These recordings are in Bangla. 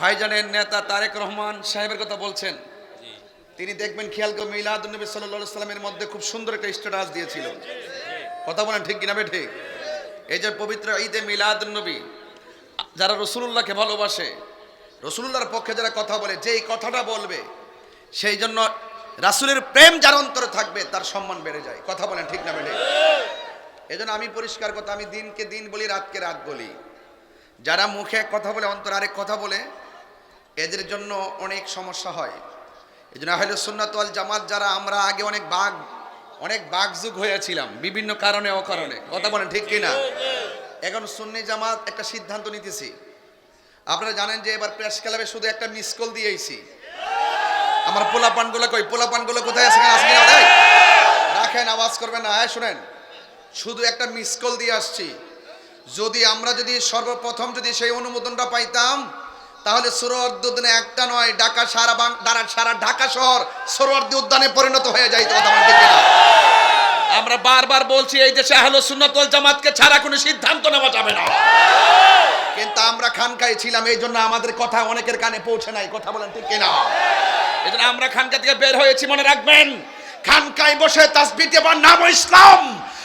ভাইজানের নেতা তারেক রহমান সাহেবের কথা বলছেন। তিনি দেখবেন খেয়াল করে মিলাদ নবী সাল্লাহ সাল্লামের মধ্যে খুব সুন্দর একটা স্ট্যাটাস দিয়েছিল। কথা বলেন ঠিক কিনা ঠিক এই যে পবিত্র ঈদে মিলাদ নবী যারা রসুল্লাহকে ভালোবাসে রসুল্লাহর পক্ষে যারা কথা বলে যে এই কথাটা বলবে সেই জন্য রাসুলের প্রেম যার অন্তরে থাকবে তার সম্মান বেড়ে যায়। কথা বলেন ঠিক না বেড়ে এই জন্য আমি পরিষ্কার কথা আমি দিনকে দিন বলি রাতকে রাত বলি। যারা মুখে এক কথা বলে অন্তর আরেক কথা বলে এদের জন্য অনেক সমস্যা হয়। এই জন্য আহলে সুন্নাত ওয়াল জামাত যারা আমরা আগে অনেক বাঘ অনেক বাঘযুগ হয়েছিলাম বিভিন্ন কারণে অকারণে। কথা বলেন ঠিক কিনা? এখন সুন্নি জামাত একটা সিদ্ধান্ত নিতেছি। আপনারা জানেন যে এবার প্রেস ক্লাবে শুধু একটা মিস কল দিয়েছি। আমার পোলা পানগুলো কই? পোলা পানগুলো কোথায় আছে? কিনা? ভাই? রাখেন আওয়াজ করবেন না। হ্যাঁ শুনেন। শুধু একটা মিস কল দিয়ে আসছি। যদি আমরা যদি সর্বপ্রথম যদি সেই অনুমোদনটা পাইতাম তাহলে সরোয়ার্দি উদ্যানে একটা নয়, ঢাকা সারা বাং সারা ঢাকা শহর সরোয়ার্দি উদ্যানে পরিণত হয়ে কিনা? আমরা বারবার বলছি, এই দেশে আহলো সুন্নাত ওয়াল জামাতকে ছাড়া কোনো সিদ্ধান্ত নেওয়া যাবে না। কিন্তু আমরা খানকায় ছিলাম, এই জন্য আমাদের কথা অনেকের কানে পৌঁছে নাই, কথা বলেন ঠিক কিনা? এই জন্য আমরা খানকা থেকে বের হয়েছি, মনে রাখবেন, খানকায় বসে তাসবিহ দেওয়ার নাম ইসলাম।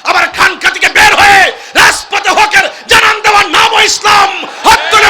আবার খানকা থেকে বের হয়ে রাজপথে হকের জানান দেওয়ার নাম ইসলাম। হাত তুলে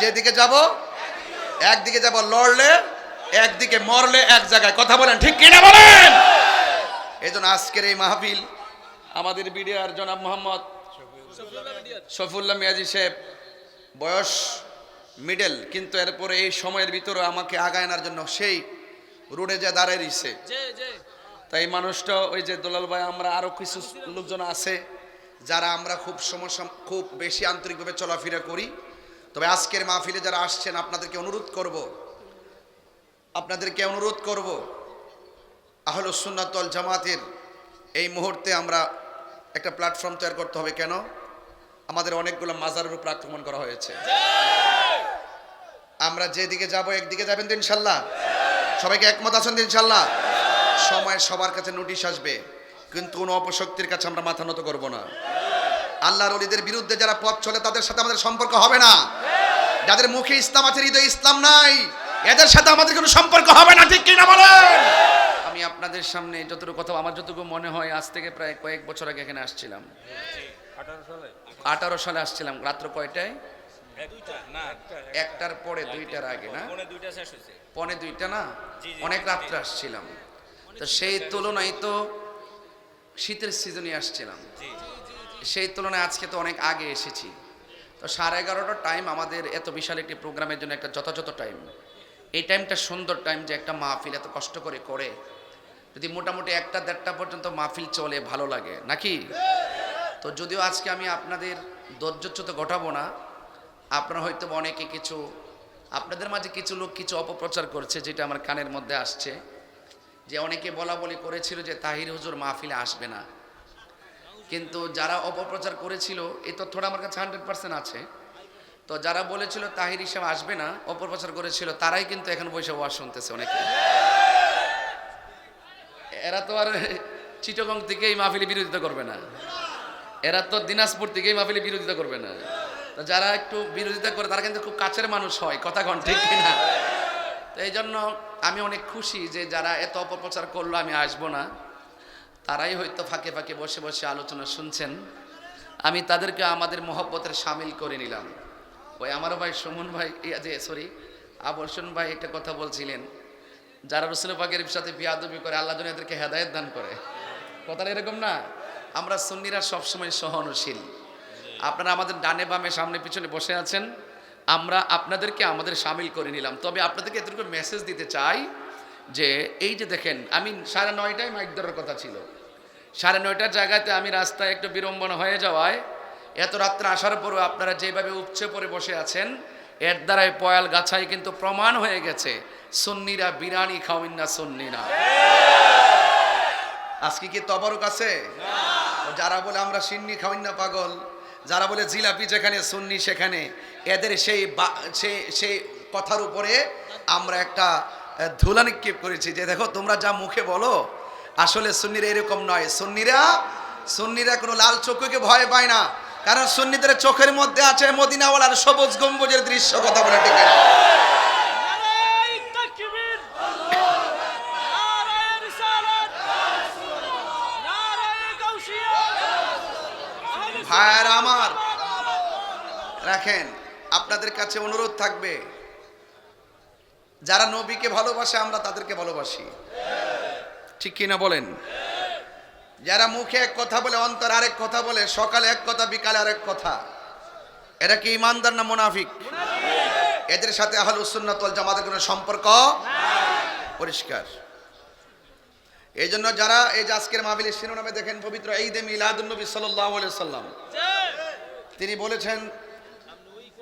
যেদিকে যাব একদিকে যাব লড়লে একদিকে মরলে এক জায়গায়। কথা বলেন ঠিক কিনা বলেন? এই জন্য আজকের এই মাহফিল আমাদের বিডিআর জনাব মোহাম্মদ সফুল্লাহ মিয়াজি সাহেব বয়স মিডল কিন্তু এরপরে এই সময়ের ভিতরে আমাকে আগায় আনার জন্য সেই রোডে যা দাঁড়ায় রয়েছে তাই মানুষটা ওই যে দোলাল ভাই আমরা আরও কিছু লোকজন আছে যারা আমরা খুব সমস্যা খুব বেশি আন্তরিকভাবে চলাফেরা করি। তবে আজকের মাহফিলে যারা আসছেন, আপনাদেরকে অনুরোধ করব, আপনাদেরকে অনুরোধ করব, আহল সুন্নাতল জামাতের এই মুহূর্তে আমরা একটা প্ল্যাটফর্ম তৈরি করতে হবে। কেন? আমাদের অনেকগুলো মাজারের উপর আক্রমণ করা হয়েছে। আমরা যেদিকে যাব, একদিকে যাবেন ইনশাল্লাহ? সবাইকে একমত আছেন ইনশাল্লাহ? সময় সবার কাছে নোটিশ আসবে, কিন্তু কোনো অপশক্তির কাছে আমরা মাথা নত করব না। আল্লাহর অলিদের বিরুদ্ধে যারা পথ চলে তাদের সাথে আমাদের সম্পর্ক হবে না। যাদের মুখে ইসলাম আছে হৃদয়ে ইসলাম নাই এদের সাথে আমাদের কোনো সম্পর্ক হবে না ঠিক কিনা বলেন? আমি আপনাদের সামনে যতটুকু কথা আমার যতটুকু মনে হয় আজ থেকে প্রায় কয়েক বছর আগে এখানে আসছিলাম। আঠারো সালে? আসছিলাম রাত্র কয়টায়? একটার পরে দুইটার আগে না? পনে দুইটা না? অনেক রাত্রে আসছিলাম। তো সেই তুলনায় তো শীতের সিজনে আসছিলাম। সেই তুলনায় আজকে তো অনেক আগে এসেছি। তো সাড়ে এগারোটার টাইম আমাদের এত বিশাল একটি প্রোগ্রামের জন্য একটা যথাযথ টাইম এই টাইমটা সুন্দর টাইম যে একটা মাহফিল এত কষ্ট করে করে। যদি মোটামুটি একটা দেড়টা পর্যন্ত মাহফিল চলে, ভালো লাগে। নাকি? তো যদিও আজকে আমি আপনাদের ধৈর্যচ্যুত ঘটাবো না, আপনারা হয়তো অনেকে কিছু, আপনাদের মাঝে কিছু লোক কিছু অপপ্রচার করছে যেটা আমার কানের মধ্যে আসছে। যে অনেকে বলা বলি করেছিল যে তাহির হুজুর মাহফিলে আসবে না। কিন্তু যারা অপপ্রচার করেছিল, এই তথ্যটা আমার কাছে হান্ড্রেড পার্সেন্ট আছে। তো যারা বলেছিল তাহির হিসেবে আসবে না, অপপ্রচার করেছিল, তারাই কিন্তু এখন বসে ওয়াজ শুনতেছে অনেকে। এরা তো আর চিটগং থেকেই মাহফিলে বিরোধিতা করবে না। এরা তো দিনাজপুর থেকেই মাহফিলে বিরোধিতা করবে না। তো যারা একটু বিরোধিতা করে, তারা কিন্তু খুব কাছের মানুষ হয়, কথা কন ঠিক কিনা? তো এই জন্য আমি অনেক খুশি যে যারা এত অপপ্রচার করল, আমি আসব না। তারাই হয়তো ফাঁকে ফাঁকে বসে বসে আলোচনা শুনছেন। আমি তাদেরকে আমাদের মহব্বতের সামিল করে নিলাম। ওই আমার ভাই সুমন ভাই যে সরি আবর্ষণ ভাই একটা কথা বলছিলেন। যারা রসুল পাকের সাথে বিয়াদবি করে, আল্লাহ যেন এদেরকে হেদায়ত দান করে। কথাটা এরকম না। আমরা সুন্নিরা সবসময় সহনশীল। আপনারা আমাদের ডানে বামে সামনে পিছনে বসে আছেন। আমরা আপনাদেরকে আমাদের সামিল করে নিলাম। তবে আপনাদেরকে এতটুকু মেসেজ দিতে চাই যে, এই যে দেখেন আমি সাড়ে নয়টায় মাইক ধরার কথা ছিল। সাড়ে নয়টার জায়গাতে আমি রাস্তায় একটু বিড়ম্বনা হয়ে যাওয়ায় এত রাত্রে আসার পরও আপনারা যেভাবে উপচে পড়ে বসে আছেন এর দ্বারাই পয়াল গাছাই কিন্তু প্রমাণ হয়ে গেছে সুন্নিরা বিরানি খাওয়েন না সুন্নিরা। আজকে কি তবরক আছে? যারা বলে আমরা সিন্নি খাওয়াই না পাগল যারা বলে জিলাপি যেখানে সুন্নি সেখানে এদের সেই বা- সেই সেই কথার উপরে আমরা একটা ধুলা নিক্ষেপ করেছি যে দেখো তোমরা যা মুখে বলো আসলে সুন্নিরা এরকম নয়। সুন্নিরা সুন্নিরা কোনো লাল চোখকে ভয় পায় না। কারণ সুন্নিদের চোখের মধ্যে আছে মদিনাওয়ালার সবুজ গম্বুজের দৃশ্য, কথা বলে ঠিক ভাইয়ার আমার, রাখেন, আপনাদের কাছে অনুরোধ থাকবে, যারা নবীকে ভালোবাসে, আমরা তাদেরকে ভালোবাসি। ঠিক কিনা বলেন? যারা মুখে এক কথা বলে অন্তর আরেক কথা বলে সকালে এক কথা বিকালে আরেক কথা এরা কি ইমানদার না মুনাফিক? এদের সাথে আহল সুন্নাতল জামাতের কোনো সম্পর্ক? পরিষ্কার। এই জন্য যারা এই যে আজকের মাহবিলের শিরোনামে দেখেন পবিত্র ঈদে মিলাদুন্নবী সাল্লাহ সাল্লাম তিনি বলেছেন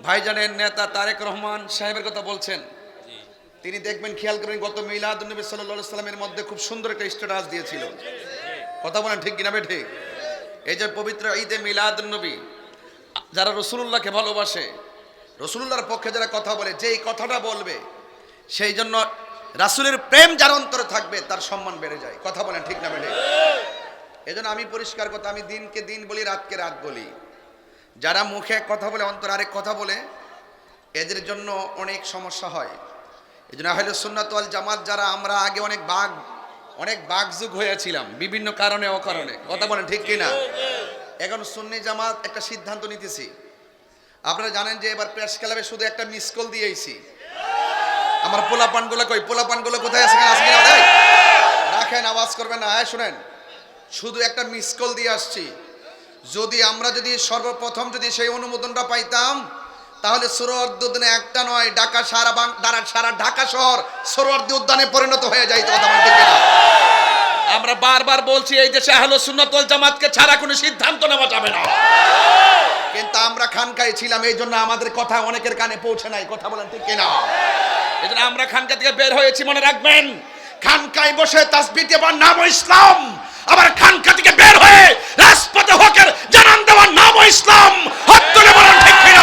ভাইজানের নেতা তারেক রহমান সাহেবের কথা বলছেন তিনি দেখবেন, খেয়াল করবেন, গত মিলাদুন্নবী সাল্লাহ সাল্লামের মধ্যে খুব সুন্দর একটা স্ট্যাটাস দিয়েছিল। কথা বলেন ঠিক কিনা বে ঠিক এই যে পবিত্র ঈদে মিলাদুন্নবী, যারা রসুল্লাহকে ভালোবাসে রসুল্লাহর পক্ষে যারা কথা বলে, যেই কথাটা বলবে, সেই জন্য রাসুলের প্রেম যার অন্তরে থাকবে, তার সম্মান বেড়ে যায়। কথা বলেন ঠিক না বেড়ে এই জন্য আমি পরিষ্কার কথা, আমি দিনকে দিন বলি, রাতকে রাত বলি। যারা মুখে কথা বলে, অন্তর আরেক কথা বলে, এদের জন্য অনেক সমস্যা হয়। এই জন্য আহলে সুন্নাত ওয়াল জামাত যারা, আমরা আগে অনেক বাঘ, অনেক বাঘযুগ হয়েছিলাম, বিভিন্ন কারণে অকারণে। কথা বলেন ঠিক কিনা? এখন সুন্নি জামাত একটা সিদ্ধান্ত নিতেছি। আপনারা জানেন যে এবার প্রেস ক্লাবে শুধু একটা মিস কল দিয়েছি। আমার পোলা পানগুলো কই? পোলা পানগুলো কোথায় আছে? কিনা? রাখেন, আওয়াজ করবেন না। হ্যাঁ শুনেন। শুধু একটা মিস কল দিয়ে আসছি। যদি আমরা যদি সর্বপ্রথম যদি সেই অনুমোদনটা পাইতাম তাহলে সরোয়ার্দি উদ্যানে একটা নয় ঢাকা সারা বাং সারা ঢাকা শহর সরোয়ার্দি উদ্যানে পরিণত হয়ে কথা ঠিক কিনা? আমরা বারবার বলছি এই দেশে আহলো সুন্নাতুল জামাতকে ছাড়া কোনো সিদ্ধান্ত নেওয়া যাবে না। কিন্তু আমরা খানকায় ছিলাম এই জন্য আমাদের কথা অনেকের কানে পৌঁছে নাই কথা বলেন ঠিক কিনা? এই জন্য আমরা খানকা থেকে বের হয়েছি মনে রাখবেন খানকায় বসে তাসবি দেওয়ার নাম ইসলাম। আবার খানকা থেকে বের হয়ে রাজপথে হকের জানান দেওয়ার নাম ইসলাম। হাত তুলে বলেন ঠিক কিনা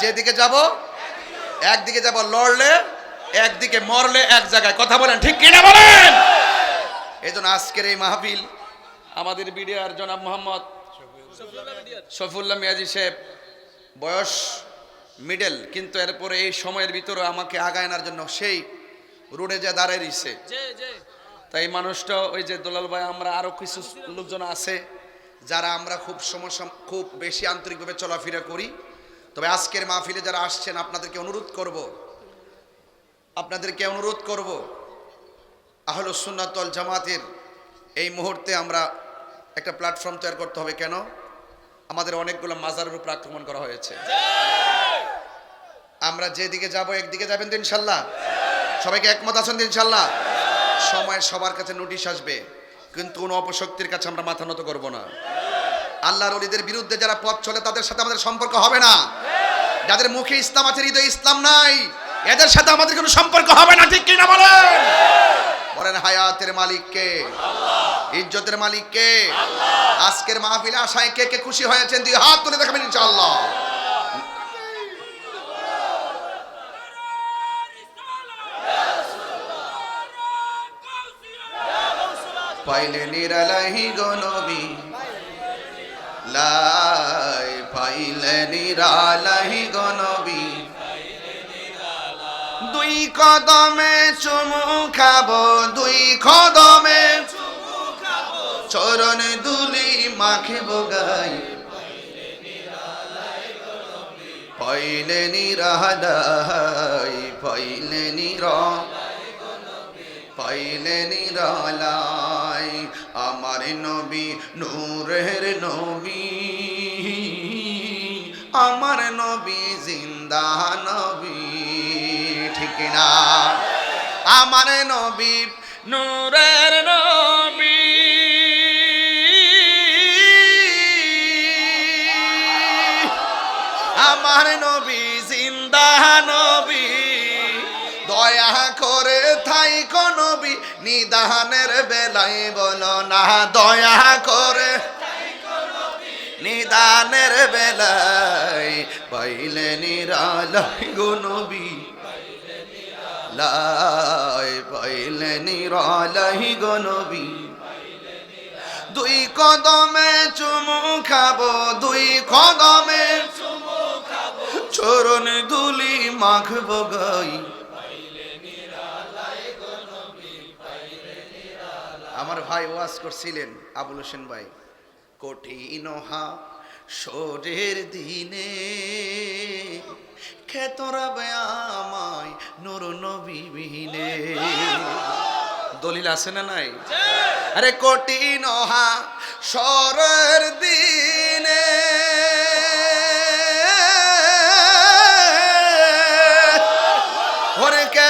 যেদিকে যাব একদিকে যাব লড়লে একদিকে মরলে এক জায়গায়। কথা বলেন ঠিক কিনা বলেন? এই জন্য আজকের এই মাহফিল আমাদের বিডিআর জনাব মোহাম্মদ শফিউল্লাহ মিয়াজি সাহেব বয়স মিডল কিন্তু এরপরে এই সময়ের ভিতরে আমাকে আগায় আনার জন্য সেই রোডে যা দাঁড়ায় রয়েছে তাই মানুষটা ওই যে দোলাল ভাই আমরা আরও কিছু লোকজন আছে যারা আমরা খুব সমস্যা খুব বেশি আন্তরিকভাবে চলাফেরা করি। তবে আজকের মাহফিলে যারা আসছেন, আপনাদেরকে অনুরোধ করব। আপনাদেরকে অনুরোধ করব আহল সুন্নাতল জামাতের এই মুহূর্তে আমরা একটা প্ল্যাটফর্ম তৈরি করতে হবে। কেন? আমাদের অনেকগুলো মাজারের উপর আক্রমণ করা হয়েছে। আমরা যেদিকে যাব, একদিকে যাবেন ইনশাল্লাহ? সবাইকে একমত আছেন ইনশাল্লাহ? সময় সবার কাছে নোটিশ আসবে, কিন্তু কোনো অপশক্তির কাছে আমরা মাথা নত করব না। আল্লাহর অলিদের বিরুদ্ধে যারা পথ চলে, তাদের সাথে আমাদের সম্পর্ক হবে না। যাদের মুখে ইসলাম আছে, হৃদয়ে ইসলাম নাই, এদের সাথে আমাদের কোনো সম্পর্ক হবে না, ঠিক কিনা বলেন? বলেন, হায়াতের মালিককে ইজ্জতের মালিককে আজকের মাহফিলে আশায় কে কে খুশি হয়েছেন? দুই হাত তুলে দেখাবেন ইনশাআল্লাহ। পাইলে নিরালাহি গনবী লাই পাইলে নিরালাহি গনবী দুই কদমে চুমু খাব, দুই কদমে চরণ দুলি মাখে বগাই পাইলে নিরালাই, পাইলে নিরা পাইলে নিরালাই আমার নবী, নূরের নবী। আমার নবী জিন্দা নবী, ঠিক না আমার নবী নূরের নবী। আমার নবী জিন্দা নবী। দয়া করে থাই নবী নিদানের বেলায় বলো না, দয়া করে নিদানের বেলায় পাইলে নিরালয় গো লাই পাইলে নিরালয় গো দুই কদমে চুমু খাব, দুই কদমে চুমু খাব, চরণ দুলি মাখবো গাই। আমার ভাই ওয়াজ করছিলেন আবুল হোসেন ভাই। কঠিন হা সরের দিনে খেতরা আমায় নুর নবী বিনে। দলিল আছে না নাই? আরে কঠিন হা সরের দিনে ওরে কে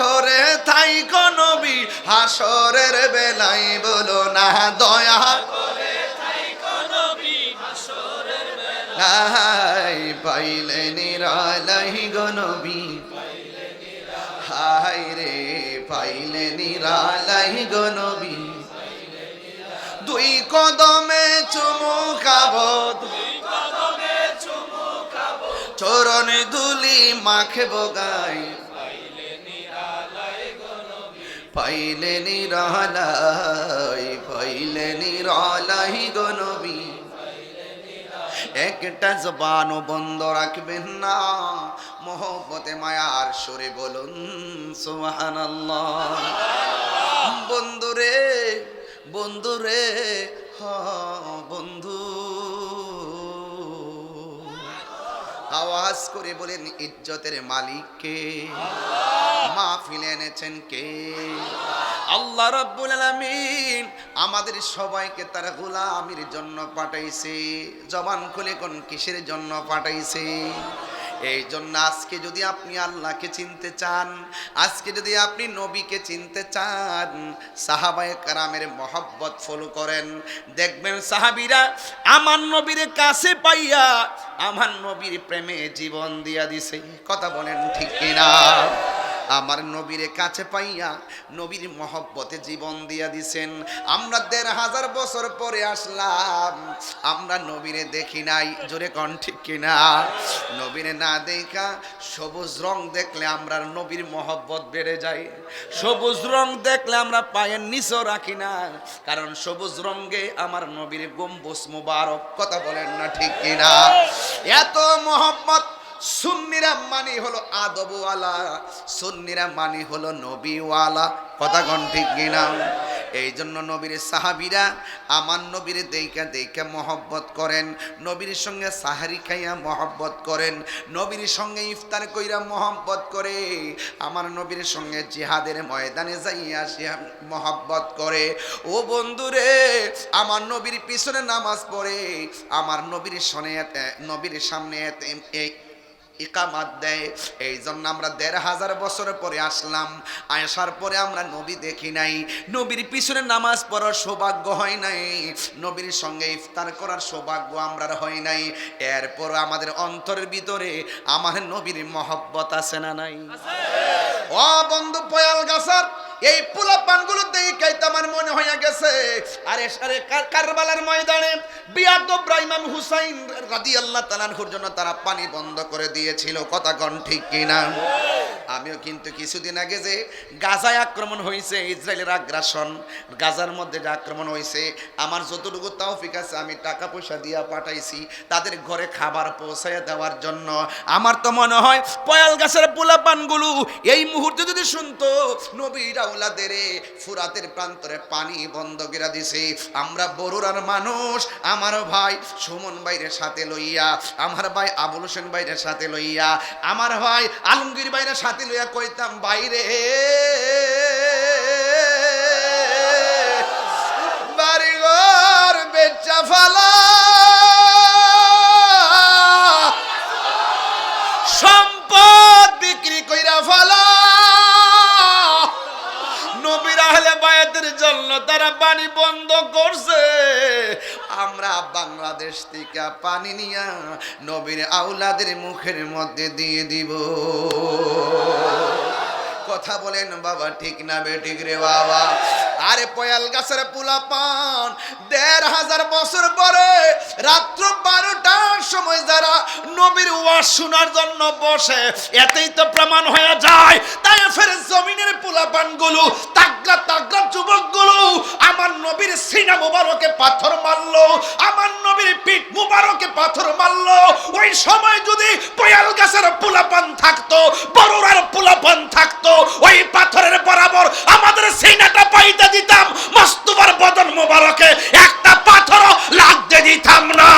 করে তাই নবী, হাসরের বেলাই বলো না দয়া হাই, পাইলে নিরালাই গো নবী। হাই রে, পাইলে নিরালাই গো নবী। দুই কদমে চুমু খাব। চরণ দুলি মাখে বগাই পাইলে নিরালাই পাইলে নিরালাই গো নবী। একটা জবানও বন্ধ রাখবেন না। মোহব্বতে, মায়ার সরে বলুন, সুবহানাল্লাহ। বন্ধুরে বন্ধুরে, হ, বন্ধু। আওয়াজ করে বলেন, ইজ্জতের মালিককে। মাহফিল এনেছেন কে? আল্লাহ রাব্বুল আলামিন আমাদের সবাইকে তার গোলামির জন্য পাঠাইছে। জবান খুলে কোন কিসের জন্য পাঠাইছে? এই জন্য আজকে যদি আপনি আল্লাহকে চিনতে চান, আজকে যদি আপনি নবীকে চিনতে চান, সাহাবায়ে কারামের মহব্বত ফলো করেন। দেখবেন সাহাবীরা, আমার নবীর কাছে পাইয়া আমার নবীর প্রেমে জীবন দিয়া দিছে। কথা বলেন ঠিক কিনা? আমার নবীর কাছে পাইয়া নবীর মহব্বতে জীবন দিয়া দিছেন। আমরা দেড় হাজার বছর পরে আসলাম। আমরা নবীরে দেখি নাই। জোরে কন ঠিক কিনা? নবীরে না দেখা সবুজ রং দেখলে আমরা নবীর মহব্বত বেড়ে যায়। সবুজ রং দেখলে আমরা পায়ের নিচও রাখি না। কারণ সবুজ রঙে আমার নবীর গম্বুজ মুবারক। কথা বলেন না ঠিক কিনা? এত মহব্বত সুন্নিরা মানি হলো আদবওয়ালা, সুন্নিরা মানি হলো নবীওয়ালা। কথা কন ঠিক কিনা এই জন্য নবীর সাহাবিরা আমার নবীর দেইকা দেইকা মহব্বত করেন, নবীর সঙ্গে সাহারি খাইয়া মহব্বত করেন, নবীর সঙ্গে ইফতার কইরা মহব্বত করে, আমার নবীর সঙ্গে জিহাদের ময়দানে যাইয়া সে মহব্বত করে। ও বন্ধুরে, আমার নবীর পিছনে নামাজ পড়ে, আমার নবীর সনে নবীর সামনে এই ইকামাত দেয়। এই জন্য আমরা দেড় হাজার বছর পরে আসলাম। আসার পরে আমরা নবী দেখি নাই। নবীর পিছনে নামাজ পড়ার সৌভাগ্য হয় নাই। নবীর সঙ্গে ইফতার করার সৌভাগ্য আমরা হয় নাই। এরপর আমাদের অন্তরের ভিতরে আমার নবীর মহব্বত আছে না নাই? ও বন্ধু পয়াল গাছার এই পোলা পানগুলো দেখে আমার মনে হয়ে গেছে। আরে সারে কারবালার ময়দানে ইমাম হুসাইন জন্য তারা পানি বন্ধ করে দিয়েছিল। কথা ঠিক কিনা? আমিও কিন্তু কিছুদিন আগে যে গাজায় আক্রমণ ইসরায়েলের আগ্রাসন, গাজার মধ্যে যে আক্রমণ হয়েছে আমার যতটুকু তৌফিক আছে, আমি টাকা পয়সা দিয়া পাঠাইছি তাদের ঘরে খাবার পৌঁছায় দেওয়ার জন্য। আমার তো মনে হয় পয়াল গাছের পোলা পানগুলো এই মুহূর্তে যদি শুনতো নবীর আউলাদের ফুরাতের প্রান্তরে পানি বন্ধ করে দিছে। আমরা বরুরার মানুষ, আমার ভাই সুমন বাইরের সাথে লইয়া, আমার ভাই আবুল হোসেন বাইরের সাথে লইয়া, আমার ভাই আলমগীর বাইরের সাথে লইয়া কইতাম বাইরে বাংলাদেশ থেকে পানি নিয়া নবীর আউলাদের মুখের মধ্যে দিয়ে দিব। কথা বলেন বাবা, ঠিক না বে, ঠিক রে বাবা? আরে পয়াল গাছের পুলা পান দেড় হাজার বছর পরে রাত্র বারোটার সময় যারা নবীর ওয়াজ শোনার জন্য বসে, এতেই তো প্রমাণ হয়ে যায়। তাই ফের জমিনের পোলাপানগুলো তাগলা তাগলা যুবকগুলো আমার নবীর সিনা মুবারকে পাথর মারলো, আমার নবীর পিঠ মুবারকে পাথর মারলো। ওই সময় যদি পয়াল গাছের পোলাপান থাকতো বড়রার পোলাপান থাকতো, ওই পাথরের বরাবর আমাদের সিনাটা পাইতে দিতাম, মস্তুবার বদন মুবারকে একটা পাথরও লাগতে দিতাম না।